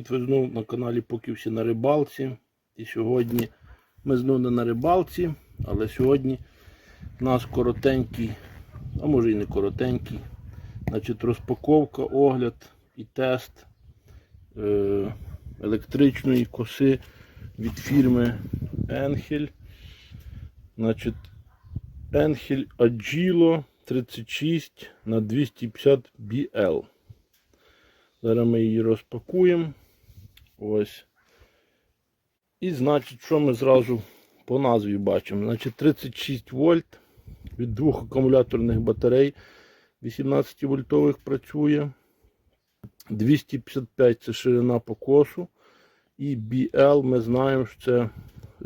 Привіт! Ви знову на каналі Поки всі на рибалці. І сьогодні ми знову не на рибалці, але сьогодні у нас коротенький, а може і не коротенький, значить розпаковка, огляд і тест е- електричної коси від фірми Енхель. Значить, Енхель Agilo 36 на 250 BL. Зараз ми її розпакуємо. Ось. І значить, що ми зразу по назві бачимо. Значить 36 вольт від двох акумуляторних батарей 18 вольтових працює. 255 це ширина покосу. І BL ми знаємо, що це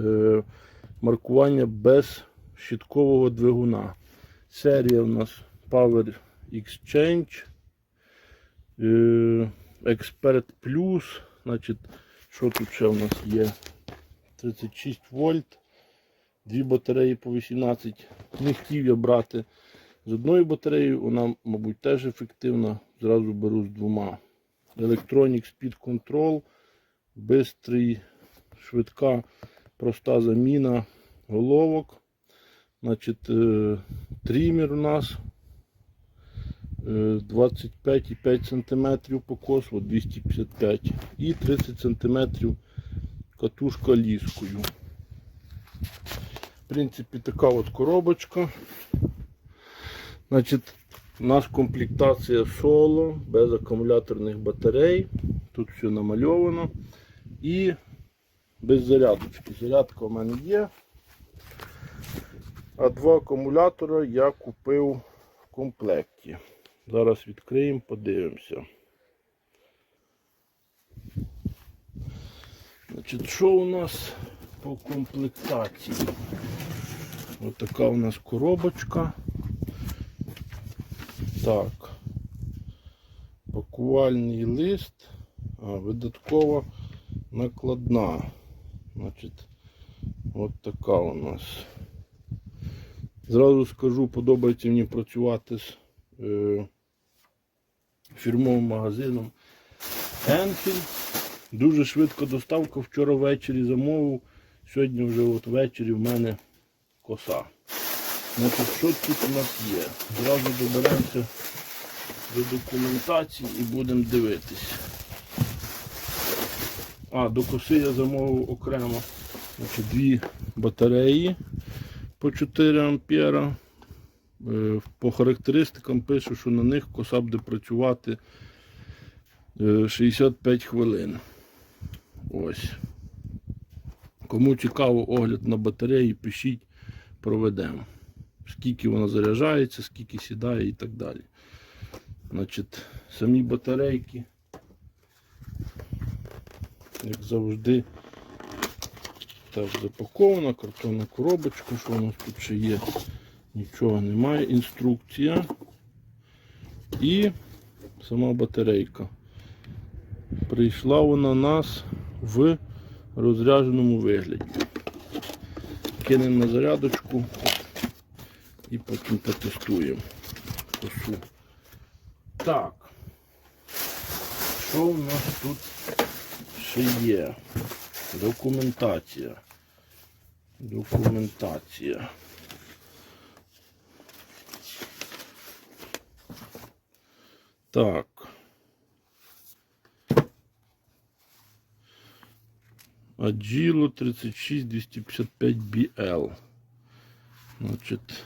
е, маркування без щиткового двигуна. Серія у нас Power Exchange. Е, Expert Plus. Значить, що тут ще у нас є? 36 вольт. Дві батареї по 18. Не хотів я брати з одною батареєю, вона, мабуть, теж ефективна. Зразу беру з двома. Electronic Speed Control. Бистрий, швидка, проста заміна головок. Значить, е, трімер у нас 25,5 см по косу, 255 і 30 см катушка ліскою. В принципі, така от коробочка. Значить, у нас комплектація соло, без акумуляторних батарей. Тут все намальовано. І без зарядочки. Зарядка у мене є. А два акумулятора я купив в комплекті. Зараз відкриємо, подивимося. Значить, що у нас по комплектації? Ось така у нас коробочка. Так. Пакувальний лист. А, видаткова накладна. Значить, от така у нас. Зразу скажу, подобається мені працювати з фірмовим магазином Enfield. Дуже швидко доставка. Вчора ввечері замовив. Сьогодні вже от ввечері в мене коса. Значить, що тут у нас є? Зразу доберемося до документації і будемо дивитись. А, до коси я замовив окремо значить, дві батареї по 4 ампера. Е, По характеристикам пишу, що на них коса буде працювати е, 65 хвилин. Ось. Кому цікаво огляд на батареї, пишіть, проведемо. Скільки вона заряджається, скільки сідає і так далі. Значить, самі батарейки, як завжди, так запакована, картонна коробочка, що у нас тут ще є, нічого немає. Інструкція і сама батарейка. Прийшла вона нас в розрядженому вигляді. Кинемо на зарядочку і потім потестуємо косу. Так, що у нас тут ще є? Документація. Документація. Так. Agilo 36255 BL. Значить,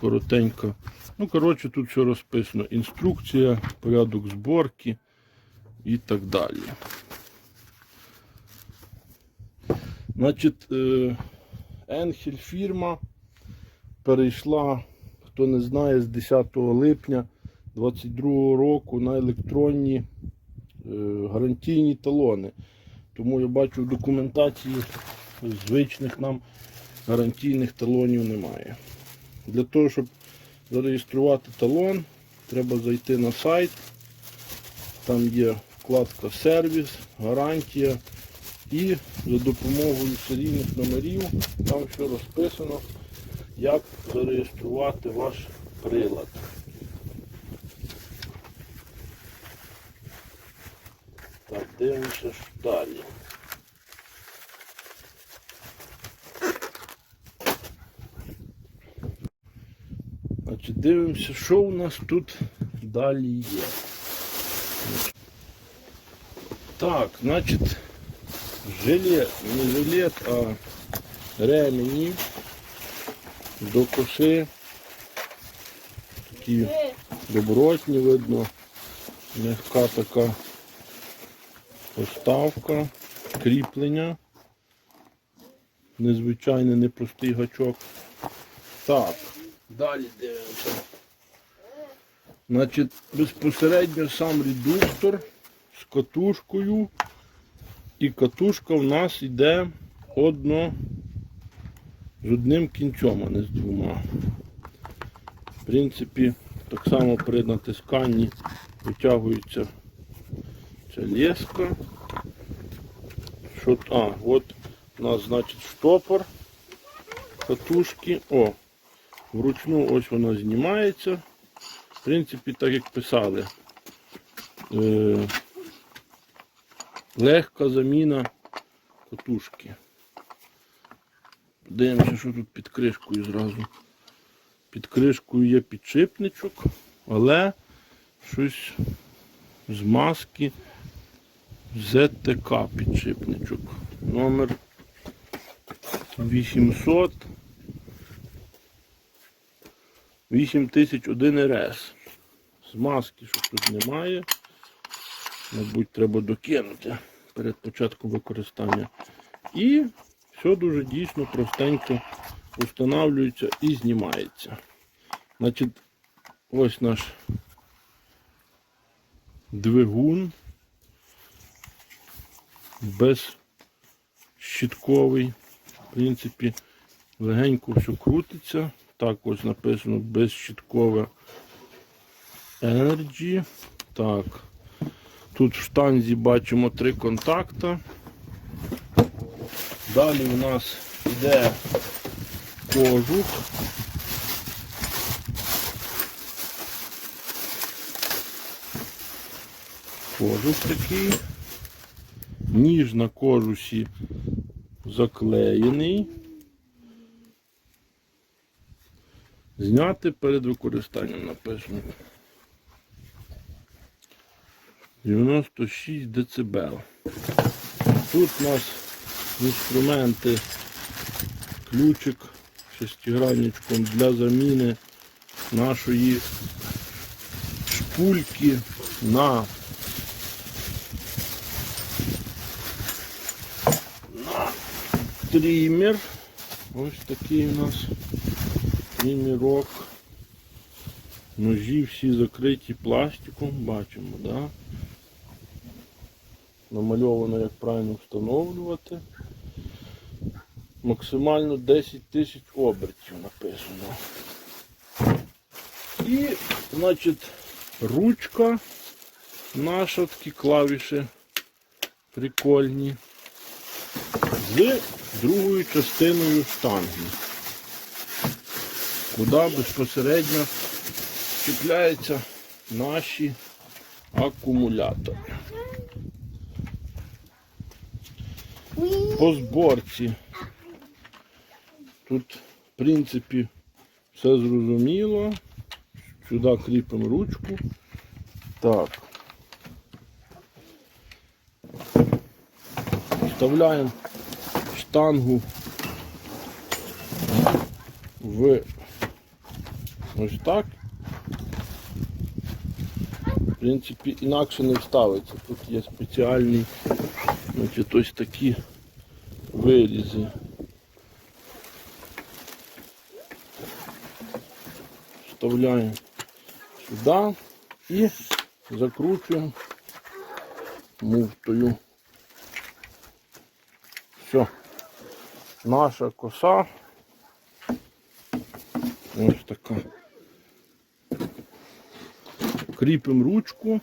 коротенько. Ну, коротше, тут все розписано. Інструкція, порядок зборки і так далі. Значить, Енхель фірма перейшла, хто не знає, з 10 липня 2022 року на електронні е, гарантійні талони. Тому я бачу в документації звичних нам гарантійних талонів немає. Для того, щоб зареєструвати талон, треба зайти на сайт. Там є вкладка сервіс, гарантія. І за допомогою серійних номерів там все розписано, як зареєструвати ваш прилад. Дивимося ж далі. Значить, дивимося, що у нас тут далі є. Так, значить, жилет, не жилет, а ремені до коси. Такі добротні видно. Мягка така поставка, кріплення. Незвичайний непростий гачок. Так, далі дивимося. Значить, безпосередньо сам редуктор з катушкою. І катушка в нас йде одно з одним кінцем, а не з двома. В принципі, так само при натисканні витягується ця леска. Що, а, от у нас значить штопор катушки. О, вручну ось вона знімається. В принципі, так як писали. Е, легка заміна катушки. Дивимося, що тут під кришкою зразу. Під кришкою є підшипничок, але щось з маски ЗТК підшипничок. Номер 800 8001 РС. З маски, що тут немає. Мабуть, треба докинути перед початком використання. І все дуже дійсно простенько встановлюється і знімається. Значить, ось наш двигун безщітковий. В принципі, легенько все крутиться. Так ось написано безщіткове Energy. Так. Тут в штанзі бачимо три контакта. Далі у нас йде кожух. Кожух такий. Ніж на кожусі заклеєний. Зняти перед використанням написано. 96 дБ. Тут у нас інструменти, ключик шестигранничком для заміни нашої шпульки на, трімер. Ось такий у нас трімерок. Ножі всі закриті пластиком, бачимо, да? намальовано, як правильно встановлювати. Максимально 10 тисяч обертів написано. І, значить, ручка наша, такі клавіші прикольні. Другою частиною штанги. Куди безпосередньо чіпляються наші акумулятори. По зборці. Тут, в принципі, все зрозуміло. Сюди кріпимо ручку. Так. Вставляємо штангу в ось так. В принципі, інакше не вставиться. Тут є спеціальний, значить, ось такі вирізи. Вставляємо сюди і закручуємо муфтою. Все. Наша коса ось така. Кріпимо ручку.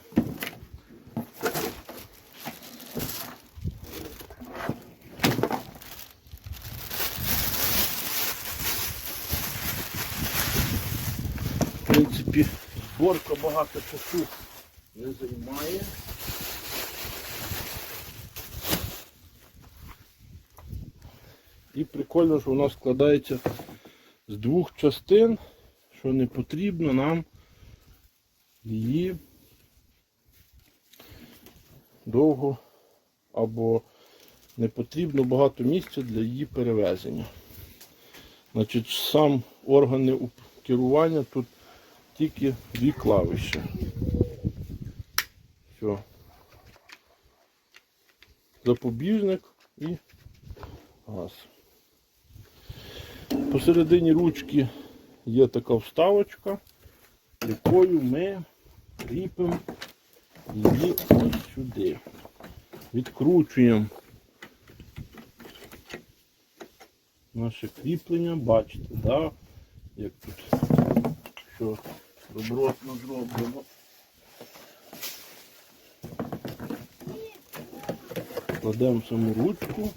В принципі, зборка багато часу не займає. І прикольно, що вона складається з двох частин, що не потрібно нам її довго або не потрібно багато місця для її перевезення. Значить, сам органи керування тут тільки дві клавіші. Все. Запобіжник і газ. Посередині ручки є така вставочка, якою ми кріпимо її ось сюди. Відкручуємо наше кріплення, бачите, да? як тут все добротно зроблено. Кладемо саму ручку.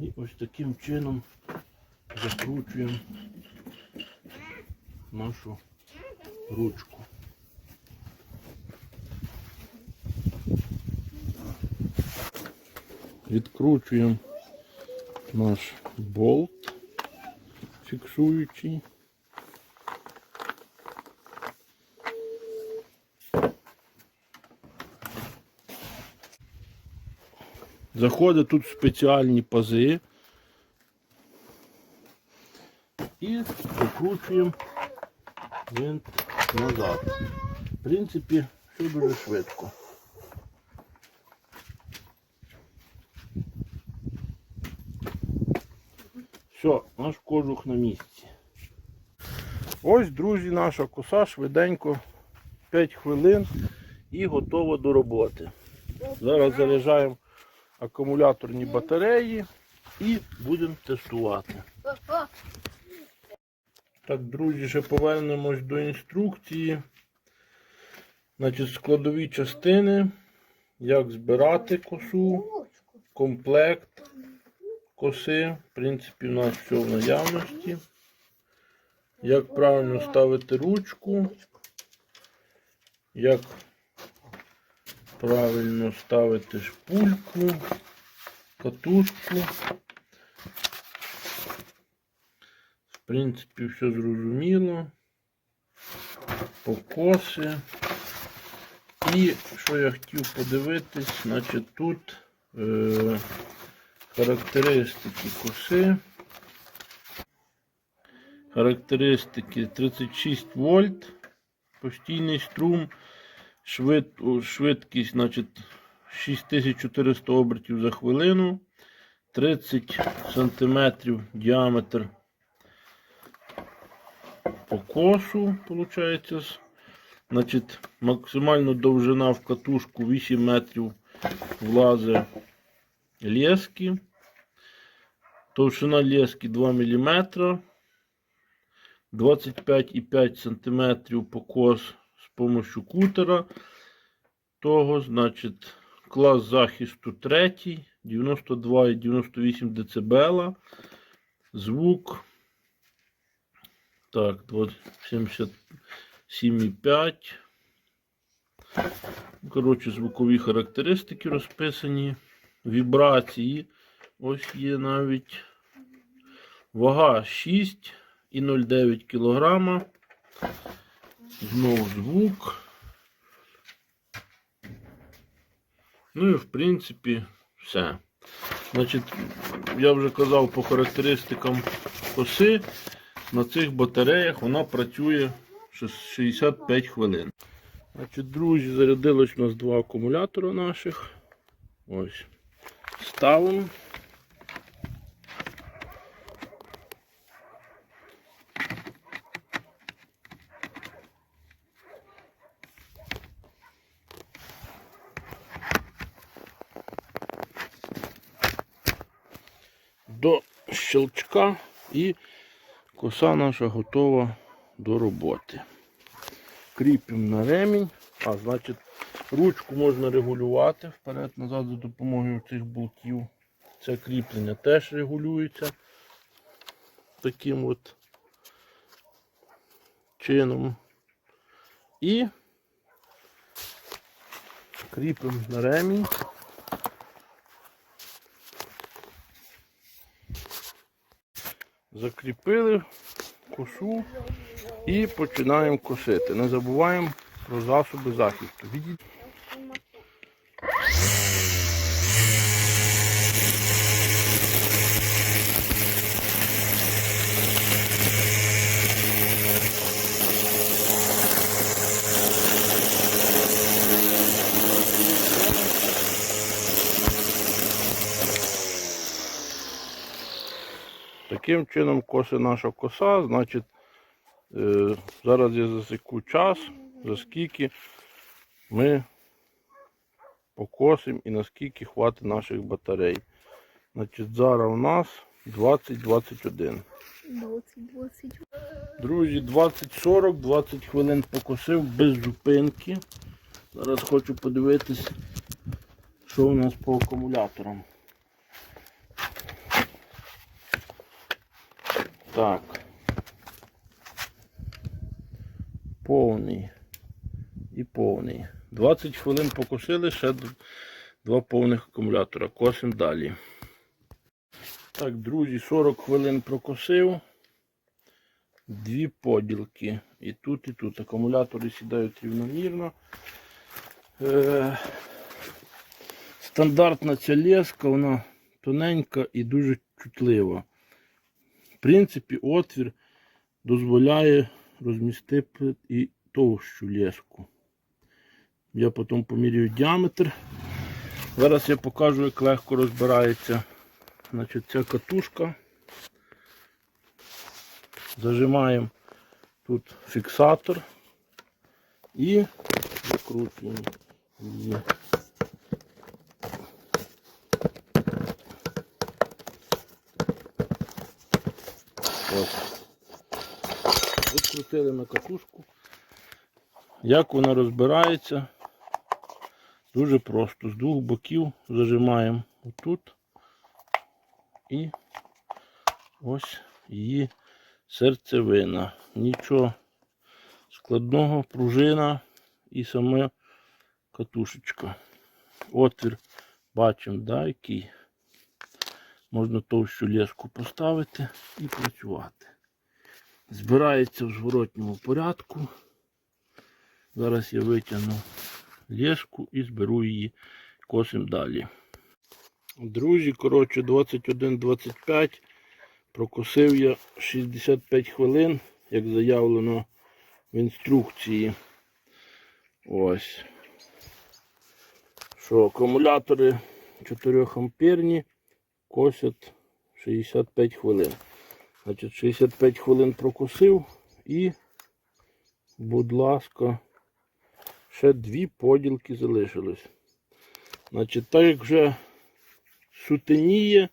І ось таким чином закручуємо нашу ручку. Відкручуємо наш болт фіксуючий. Заходить тут спеціальні пази і закручуємо винт назад. В принципі, все дуже швидко. Все, наш кожух на місці. Ось, друзі, наша коса швиденько 5 хвилин і готова до роботи. Зараз заряджаємо акумуляторні батареї і будемо тестувати. Так, друзі, ще повернемось до інструкції. Значить, складові частини, як збирати косу, комплект коси. В принципі, у нас все в наявності. Як правильно ставити ручку, як правильно ставити шпульку, катушку. Принципі, все зрозуміло. Покоси. І що я хотів подивитись, значить тут е, характеристики коси. Характеристики 36 вольт, постійний струм, швид, швидкість значить, 6400 обертів за хвилину, 30 сантиметрів діаметр покосу, виходить. Значить, максимальна довжина в катушку 8 метрів влазить лески. Товщина лески 2 мм. 25,5 см покос з помощью кутера. Того, значить, клас захисту 3, 92,98 дБ. Звук. Так, 77,5. Коротше, звукові характеристики розписані. Вібрації. Ось є навіть. Вага 6,09 кг. Знову звук. Ну і в принципі все. Значить, я вже казав по характеристикам коси. На цих батареях вона працює 65 хвилин. Значить, друзі, зарядилось у нас два акумулятора наших. Ось. Ставимо. До щелчка і коса наша готова до роботи. Кріпимо на ремінь. А, значить, ручку можна регулювати вперед-назад за допомогою цих болтів. Це кріплення теж регулюється таким от чином. І Кріпимо на ремінь. Закріпили косу і починаємо косити. Не забуваємо про засоби захисту. Таким чином коси наша коса, значить, е, зараз я засеку час, за скільки ми покосимо і наскільки хватить наших батарей. Значить, зараз у нас 20-21. 20-20. Друзі, 20-40, 20 хвилин покосив без зупинки. Зараз хочу подивитись, що у нас по акумуляторам. Так. Повний. І повний. 20 хвилин покосили, ще два повних акумулятора. Косимо далі. Так, друзі, 40 хвилин прокосив. Дві поділки. І тут, і тут. Акумулятори сідають рівномірно. Е, стандартна ця леска, вона тоненька і дуже чутлива. Принципі, отвір дозволяє розмістити і товщу леску. Я потім поміряю діаметр. Зараз я покажу, як легко розбирається Значить, ця катушка. Зажимаємо тут фіксатор і закручуємо її. Ось. Відкрутили на катушку. Як вона розбирається? Дуже просто. З двох боків зажимаємо отут і ось її серцевина. Нічого складного, пружина і саме катушечка. Отвір бачимо, да, який. Можна товщу леску поставити і працювати. Збирається в зворотньому порядку. Зараз я витягну леску і зберу її косим далі. Друзі, коротше, 21-25. Прокосив я 65 хвилин, як заявлено в інструкції. Ось. Що акумулятори 4 амперні косять 65 хвилин. Значить, 65 хвилин прокосив і, будь ласка, ще дві поділки залишилось. Значить, так як вже сутеніє,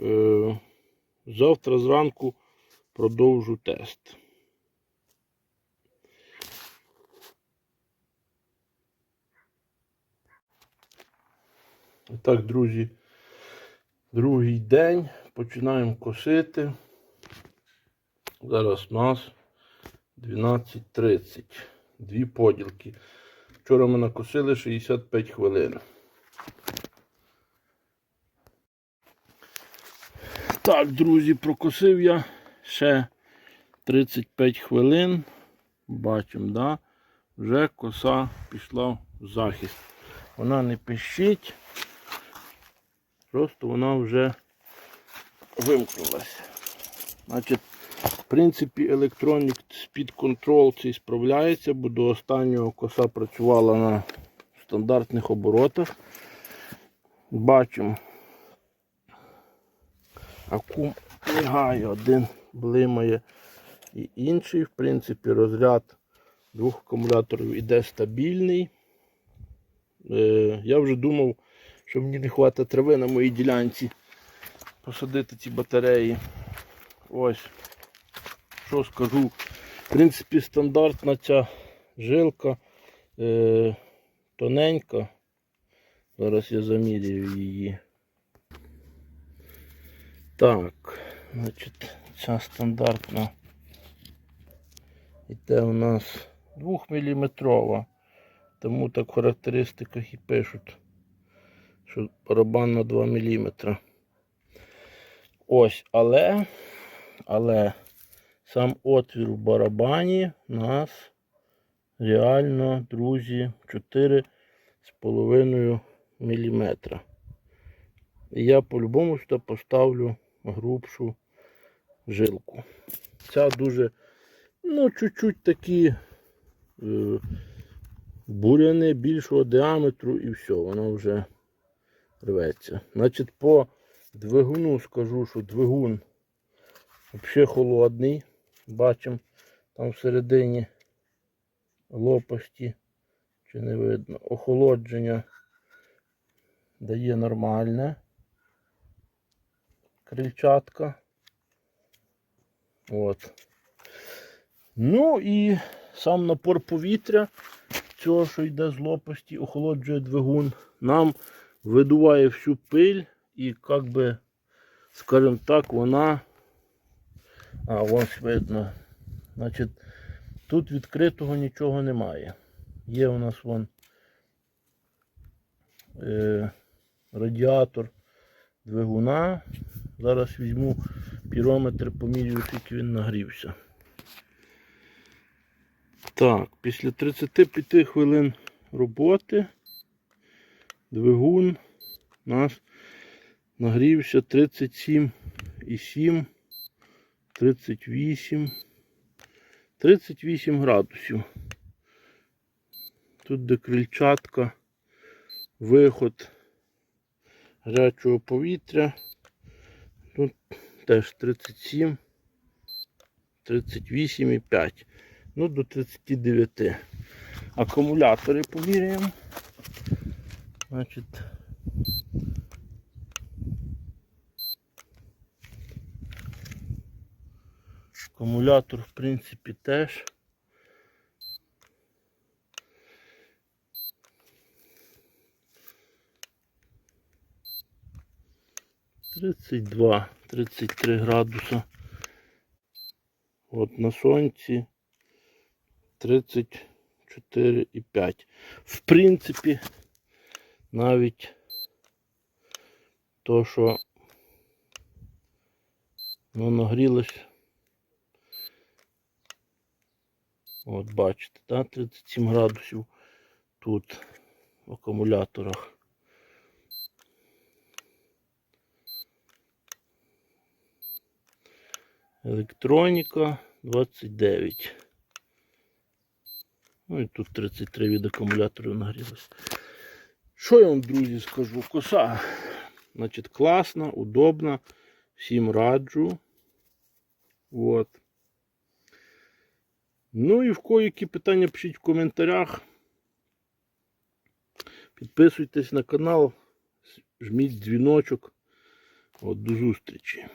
е, завтра зранку продовжу тест. Так, друзі, другий день починаємо косити. Зараз у нас 12.30. Дві поділки. Вчора ми накосили 65 хвилин. Так, друзі, прокосив я ще 35 хвилин. Бачимо, да? вже коса пішла в захист. Вона не пищить, просто вона вже вимкнулася. Значить, принципі, Electronic Speed Control цей справляється, бо до останнього коса працювала на стандартних оборотах. Бачимо, акум мігає, один блимає і інший. В принципі, розряд двох акумуляторів іде стабільний. Е, я вже думав, що мені не вистачить трави на моїй ділянці посадити ці батареї. Ось, що скажу. В принципі, стандартна ця жилка е, тоненька. Зараз я замірюю її. Так, значить, ця стандартна іде у нас 2 мм. Тому так в характеристиках і пишуть, що барабан на 2 мм. Ось, але, але сам отвір у барабані у нас реально, друзі, 4,5 мм. І я по-любому сюди поставлю грубшу жилку. Ця дуже, ну, чуть-чуть такі е, буряни більшого діаметру і все, воно вже рветься. Значить, по двигуну скажу, що двигун взагалі холодний. Бачимо там всередині лопасті, чи не видно, охолодження дає нормальне. Крильчатка. От. Ну і сам напор повітря цього, що йде з лопасті, охолоджує двигун, нам видуває всю пиль і як би, скажімо так, вона. А, ось видно. Значить, тут відкритого нічого немає. Є у нас вон е, радіатор двигуна. Зараз візьму пірометр, помірюю, скільки він нагрівся. Так, після 35 хвилин роботи двигун у нас нагрівся 37,7, 38, 38 градусів. Тут де крильчатка, виход гарячого повітря. Тут теж 37, 38,5. Ну, до 39. Акумулятори поміряємо. Значить. Акумулятор, в принципі, теж. Тридцять два, тридцять три градуса. От на сонці 34,5. В принципі, навіть то, що воно нагрілось. От бачите, да? 37 градусів тут в акумуляторах. Електроніка 29. Ну і тут 33 від акумуляторів нагрілося. Що я вам, друзі, скажу? Коса. Значить, класна, удобна. Всім раджу. От. Ну і в кої-які питання пишіть в коментарях. Підписуйтесь на канал, жміть дзвіночок. От, до зустрічі.